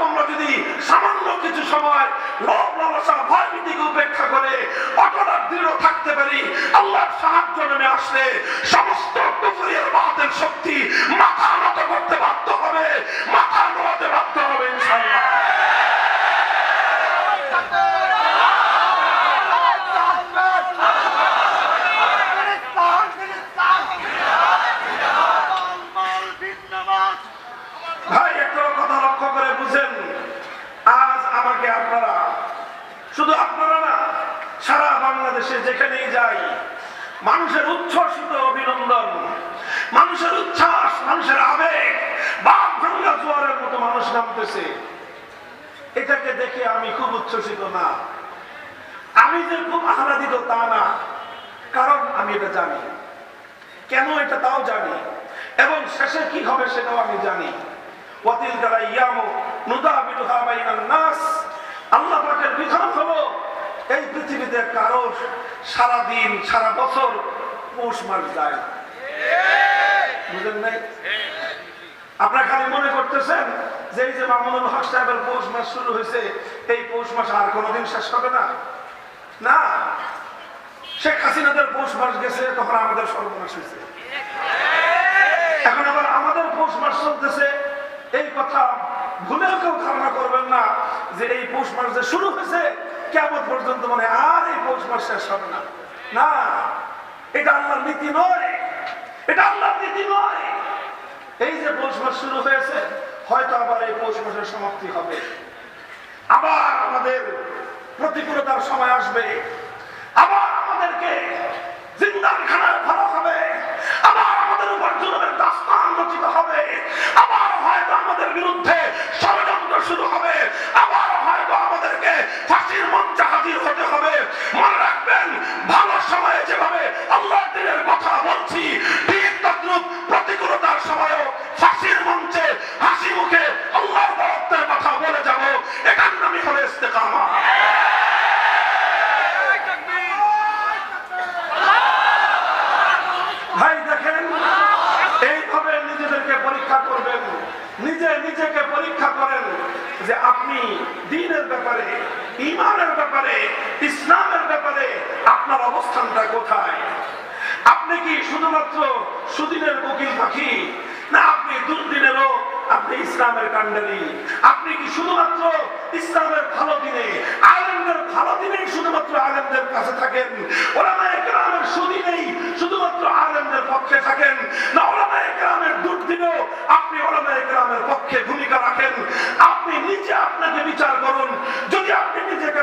তোমরা যদি সামান্য কিছু সময় লোভ লালসা ভয় ভীতিকে উপেক্ষা করে অটল দৃঢ় থাকতে পারি, আল্লাহর সাহায্য নেমে আসলে সমস্ত কুফরিয়ার বাতের শক্তি মাথা নত করতে বাধ্য হবে, মাথা নোয়াতে বাধ্য হবে ইনশাআল্লাহ ভাই একটা কথা লক্ষ্য করে বুঝেন আজ আমাকে আপনারা শুধু আপনারা না সারা বাংলাদেশে যেখানেই যাই মানুষের উচ্ছ্বসিত অভিনন্দন, মানুষের উচ্ছ্বাস, মানুষের আবেগ বাপ ভাঙ্গা জোয়ারের মতো মানুষ নামতেছে। এটাকে দেখে আমি খুব উচ্ছ্বসিত না। আমি যে খুব আহ্লাদিত তা না, কারণ আমি এটা জানি। কেন এটা তাও জানি? এবং শেষে কি হবে সেটাও আমি জানি। ওয়াতিল কালা ইয়ামু নুদাবিলুহা বাইনান নাস। আল্লাহ পাকের বিধান হলো এই পৃথিবীতে কারোর সারা দিন সারা বছর পৌষ মাস যায় না। বুঝলেন নাই? আপনারা খালি মনে করতেছেন যে এই যে মামুনুল হক সাহেবের পৌষ মাস শুরু হয়েছে, এই পৌষ মাস আর কোনোদিন শেষ হবে না? না। শেখ হাসিনাদের পৌষ মাস গেছে, তখন আমাদের সর্বনাশ হয়েছে। এখন আবার আমাদের পৌষ মাস চলতেছে। এই কথা ভুলেও কেউ ধারণা করবেন না যে এই পৌষ মাস যে শুরু হয়েছে কেমন পর্যন্ত মানে আর এই পৌষ মাস শেষ না। এটা আল্লাহর নীতি নয়। এটা আল্লাহর নীতি নয়। এই যে পৌষ মাস শুরু হয়েছে, হয়তো আবার এই পৌষ মাসের সমাপ্তি হবে। আবার আমাদের প্রতিকূলতার সময় আসবে। আবার আমাদেরকে জিন্দার খানায় ভরা হবে। আবার আমাদের উপর জুলুমের দাস্তান রচিত হবে। আবার হয়তো আমাদের বিরুদ্ধে ষড়যন্ত্র শুরু হবে আবার হয়তো আমাদেরকে ফাঁসির মঞ্চে হাজির হতে হবে মনে রাখবেন ভালো সময়ে যেভাবে আল্লাহ দিনের কথা বলছি ঠিক তদ্রুপ প্রতিকূলতার সময়ও ফাঁসির মঞ্চে হাসি মুখে আল্লাহর বরত্বের কথা বলে যাব এটার নামই হলো ইস্তেকামা ভাই দেখেন এইভাবে নিজেদেরকে পরীক্ষা করবেন নিজে নিজেকে পরীক্ষা করেন যে আপনি দিনের ব্যাপারে ইমানের ব্যাপারে, ইসলামের ব্যাপারে আপনার অবস্থানটা কোথায়? আপনি কি শুধুমাত্র সুদিনের কোকিল পাখি? না, আপনি দুর্দিনেরও আপনি ইসলামের কান্ডারি আপনি কি শুধুমাত্র ইসলামের ভালো দিনে, আলেমদের ভালো দিনেই শুধুমাত্র আলেমদের কাছে থাকেন? ওলামায়ে কেরামের সুদিনেই শুধুমাত্র আলেমদের পক্ষে থাকেন? না, ওলামায়ে কেরামের দুর্দিনেও আপনি ওলামায়ে কেরামের পক্ষে ভূমিকা রাখেন? আপনি নিজে আপনাকে বিচার করুন। যদি আপনি নিজেকে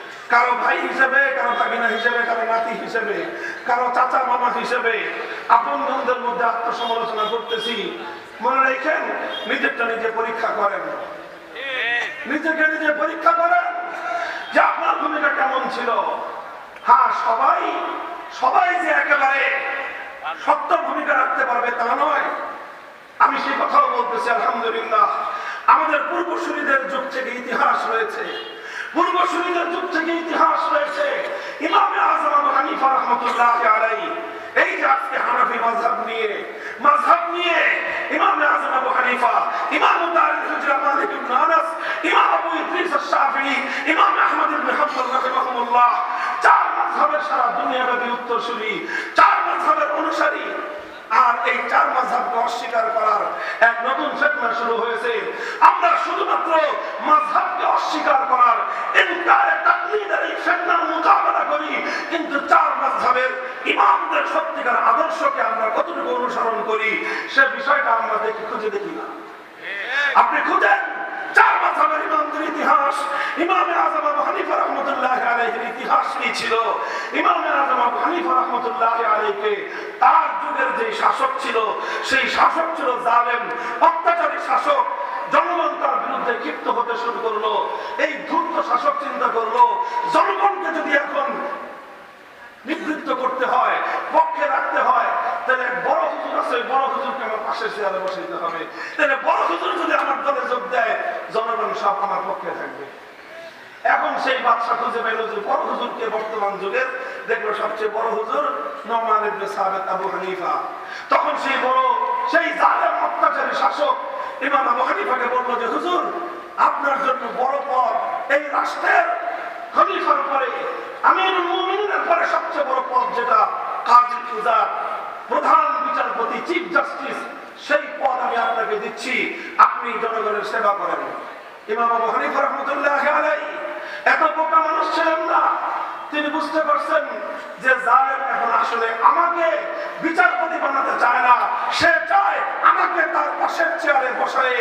কারও ভাই হিসেবে, কারও ভাগিনা হিসেবে, কারও নাতি হিসেবে, কারও চাচা মামা হিসেবে আপন বন্ধুদের মধ্যে আত্মসমালোচনা করতেছি। মনে রেখেন, নিজেরটা নিজে পরীক্ষা করেন। নিজেকে নিজে পরীক্ষা করেন যে আপনার ভূমিকা কেমন ছিল। হ্যাঁ সবাই সবাই যে একেবারে সত্য ভূমিকা রাখতে পারবে তা নয়। আমি সেই কথাও বলতেছি, আলহামদুলিল্লাহ। আমাদের পূর্বসূরীদের যুগ থেকে ইতিহাস রয়েছে। পূর্বসূরীদের যুগ থেকে ইতিহাস রয়েছে। ইমামে আজম আবু হানিফা রহমতুল্লাহ আলাই এই যে আজকে হানাফি মাযহাব নিয়ে মাযহাব নিয়ে ইমামে আজম আবু হানিফা, ইমাম দারুল হুজরা, মালিক ইবনে আনাস, ইমাম আবু ইদ্রিস আশ-শাফিঈ ইমাম আহমদ ইবনে হাম্বল রাহিমাহুল্লাহ চার মাযহাবের সারা দুনিয়াব্যাপী উত্তরসূরি, চার মাযহাবের অনুসারী। আর এই চার মাঝহাবকে অস্বীকার করার এক নতুন ফেতনা শুরু হয়েছে। আমরা শুধুমাত্র মাঝহাবকে অস্বীকার করার ইনকারে তাকলিদের এই ফেতনার মোকাবেলা করি, কিন্তু চার মাঝহাবের ইমামদের সত্যিকার আদর্শকে আমরা কতটুকু অনুসরণ করি, সে বিষয়টা আমরা দেখি, খুঁজে দেখি না। আপনি খুঁজেন, চার মাঝহাবের ইমামদের ইতিহাস, ইমামে আজম আবু হানিফা রহমতুল্লাহ আলাইহির ইতিহাস কি ছিল? ইমামে আজম আবু হানিফা রহমতুল্লাহ আলাইকে তার যুগের যে শাসক ছিল, সেই শাসক ছিল জালেম, অত্যাচারী শাসক জনগণ তার বিরুদ্ধে ক্ষিপ্ত হতে শুরু করল, এই ধূর্ত শাসক চিন্তা করল। জনগণকে যদি এখন নিবৃত্ত করতে হয়, পক্ষে রাখতে হয়, তাহলে বড় হুজুর আছে বড় হুজুরকে আমার পাশে চেয়ারে বসাইতে হবে। তাহলে বড় হুজুর যদি আমার দলে যোগ দেয়, জনগণ সব আমার পক্ষে থাকবে। এখন সেই বাদশা খুঁজে পেল যে বড় হুজুরকে বর্তমান যুগের দেখল সবচেয়ে বড় হুজুর নোমান ইবনে সাবেত আবু হানিফা। তখন সেই বড়, সেই জালেম অত্যাচারী শাসক ইমাম আবু হানিফাকে বলল যে, হুজুর, আপনার জন্য বড় পদ এই রাষ্ট্রের খলিফার পরে আমির মুমিনের পরে সবচেয়ে বড় পদ যেটা কাজী উজার প্রধান বিচারপতি, চিফ জাস্টিস, সেই পদ আমি আপনাকে দিচ্ছি। আপনি জনগণের সেবা করেন। ইমাম আবু হানিফা রহমতুল্লাহ আলাই এত বোকা মানুষ ছিলেন না। তিনি বুঝতে পারছেন যে জালেম এখন আসলে আমাকে বিচারপতি বানাতে চায় না। সে চায় আমাকে তার পাশের চেয়ারে বসায়,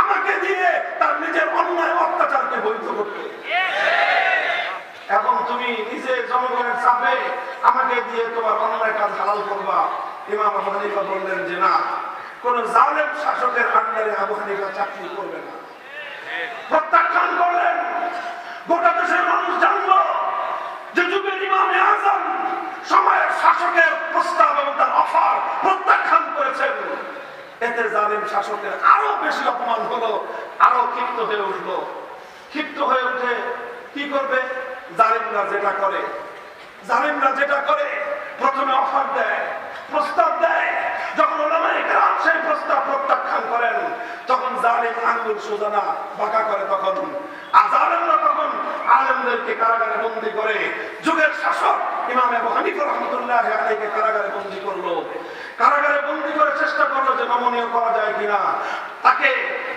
আমাকে দিয়ে তার নিজের অন্যায় অত্যাচারকে বৈধ করতে। এখন তুমি নিজে জনগণের চাপে আমাকে দিয়ে তোমার অন্যায় কাজ হালাল করবা। ইমাম হানিফা বললেন যে না, কোন জালেম শাসকের আন্ডারে আবু হানিফা চাকরি করবে না। প্রত্যাখ্যান করলেন গোটা দেশের মানুষ জানলো যে যুগের ইমামে আজম সময়ের শাসকের প্রস্তাব এবং তার অফার প্রত্যাখ্যান করেছেন। এতে জালিম শাসকের আরও বেশি অপমান হলো, আরও ক্ষিপ্ত হয়ে উঠল। ক্ষিপ্ত হয়ে উঠে কি করবে? জালিমরা যেটা করে, জালিমরা যেটা করে, প্রথমে অফার দেয়, প্রস্তাব দেয়। যখন কেরাম সেই প্রস্তাব প্রত্যাখ্যান করেন, তখন জালিম আঙ্গুল সোজানা বাঁকা করে তখন। আর জালিমরা তখন আলেমদেরকে কারাগারে বন্দি করে, যুগের শাসক ইমাম আবু হানিফা কারাগারে করল। কারাগারে চেষ্টা করল যে নমনীয় করা যায় কিনা। তাকে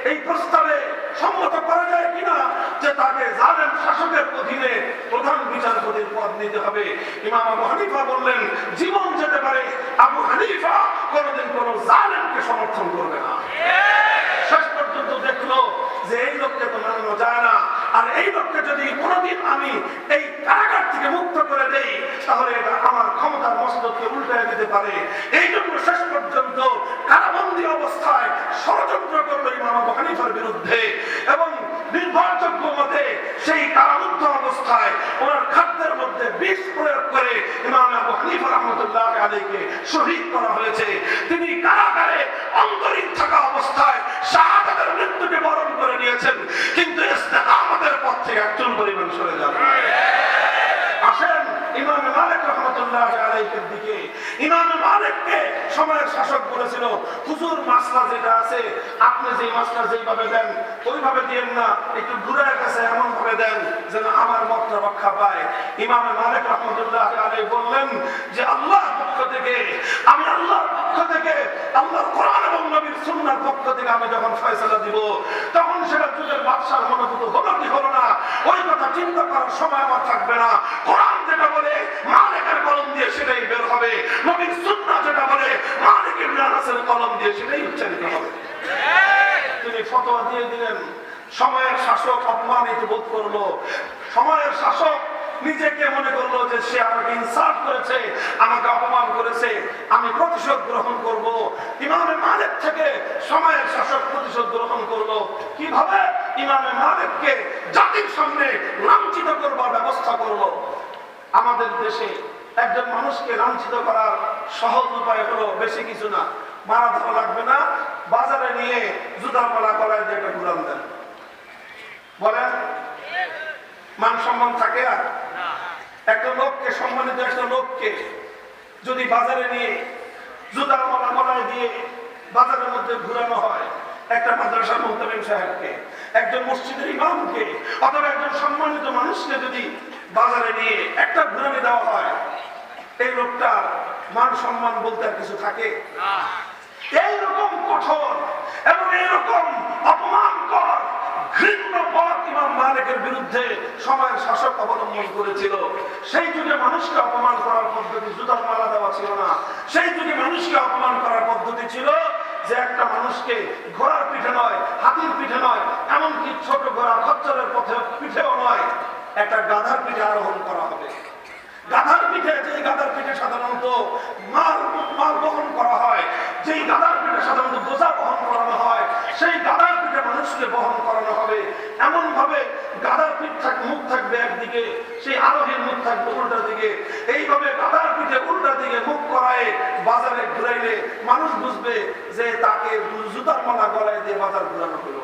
এই প্রস্তাবে সম্মত করা যায় কিনা যে তাকে জালেম শাসকের অধীনে প্রধান বিচারপতির পদ নিতে হবে। ইমাম আবু হানিফা বললেন, জীবন যেতে পারে আবু হানিফা, কোনোদিন কোনো জালেমকে সমর্থন করবে না। শেষ পর্যন্ত দেখল যে এই লোককে তো মানানো যায় না। আর এই লোককে যদি কোনোদিন আমি এই কারাগার থেকে মুক্ত করে দেই, তাহলে এটা আমার ক্ষমতার মস্তককে উল্টে দিতে পারে। এই জন্য শেষ পর্যন্ত কারাবন্দী অবস্থায় ষড়যন্ত্র করল ইমাম আবু হানিফার বিরুদ্ধে এবং নির্ভরযোগ্য মতে সেই কারারুদ্ধ অবস্থায় ওনার খাদ্যের মধ্যে বিষ প্রয়োগ করে ইমাম আবু হানিফা রহমতুল্লাহ আলীকে শহীদ করা হয়েছে। তিনি কারাগারে অন্তরীণ থাকা অবস্থায় শাহাদাতের মৃত্যুকে বরণ করে নিয়েছেন কিন্তু ইস্তেকামতের পথ থেকে একজন পরিমাণ সরে যাবে আসেন ইমাম মালিক রহমতুল্লাহ আলাইহির দিকে ইমাম মালিককে সময়ের শাসক বলেছিল হুজুর যেটা আছে, আপনি দেন, ওইভাবে দিয়েন না। একটু কাছে এমন ভাবে দেন যেন আমার মতটা রক্ষা পায়। ইমাম মালিক রহমতুল্লাহ বললেন যে, আল্লাহর পক্ষ থেকে, আমি পক্ষ থেকে কোরআন এবং নবীর সুন্নাহর পক্ষ থেকে আমি যখন ফয়সালা দিব, তখন সেটা যুগের বাদশার মনোভূত হলো কি হলো না? ওই কথা চিন্তা করার সময় আমার থাকবে না। কোরআন যেটা বলে, মালিকের কলম দিয়ে সেটাই বের হবে। নবীর আনাসের কলম দিয়ে সেটাই উচ্চারিত হবে। তিনি ফতোয়া দিয়ে দিলেন, সময়ের শাসক অপমানিত বোধ করল। সময়ের শাসক নিজেকে মনে করল যে সে আমাকে ইনসাল্ট করেছে, আমাকে অপমান করেছে, আমি প্রতিশোধ গ্রহণ করব। ইমামে মালিক থেকে সময়ের শাসক প্রতিশোধ গ্রহণ করল। কীভাবে? ইমামে মালিককে জাতির সামনে লাঞ্ছিত করবার ব্যবস্থা করল। আমাদের দেশে একজন মানুষকে লাঞ্ছিত করার সহজ উপায় হলো বেশি কিছু না। মারা ধরা লাগবে না। বাজারে নিয়ে জুতার মালা গলায় দিয়ে একটা ঘুরান দেন। বলেন, মান সম্মান থাকে আর? একটা লোককে, সম্মানিত একটা লোককে যদি বাজারে নিয়ে জুতার মালা গলায় দিয়ে বাজারের মধ্যে ঘুরানো হয়, একটা মাদ্রাসার মোহতামিম সাহেবকে, একজন মসজিদের ইমামকে, অথবা একজন সম্মানিত মানুষকে যদি বাজারে নিয়ে একটা ঘুরানি দেওয়া হয়, এই লোকটার মান সম্মান বলতে আর কিছু থাকে? এইরকম কঠোর এবং এইরকম অপমানকর ঘৃণ্য পথ ইমাম মালিকের বিরুদ্ধে সময়ের শাসক অবলম্বন করেছিল। সেই যুগে মানুষকে অপমান করার পদ্ধতি জুতার মালা দেওয়া ছিল না। সেই যুগে মানুষকে অপমান করার পদ্ধতি ছিল যে একটা মানুষকে ঘোড়ার পিঠে নয়, হাতির পিঠে নয়, এমনকি ছোট ঘোড়া খচ্চরের পথে পিঠেও নয়, একটা গাধার পিঠে আরোহণ করা হবে। গাধার পিঠে যে গাধার পিঠে সাধারণত মাল মাল বহন করা হয় যেই গাধার পিঠে সাধারণত বোঝা বহন করানো হয়, সেই গাধার পিঠে মানুষকে বহন করানো হবে। এমন ভাবে গাদার পিঠ থাক মুখ থাকবে একদিকে, সেই আরোহীর মুখ থাকবে উল্টা দিকে। এইভাবে গাদার পিঠে উল্টা দিকে মুখ করায় বাজারে ঘুরাইলে মানুষ বুঝবে যে তাকে জুতার মালা গলায় দিয়ে বাজার ঘুরানো হলো।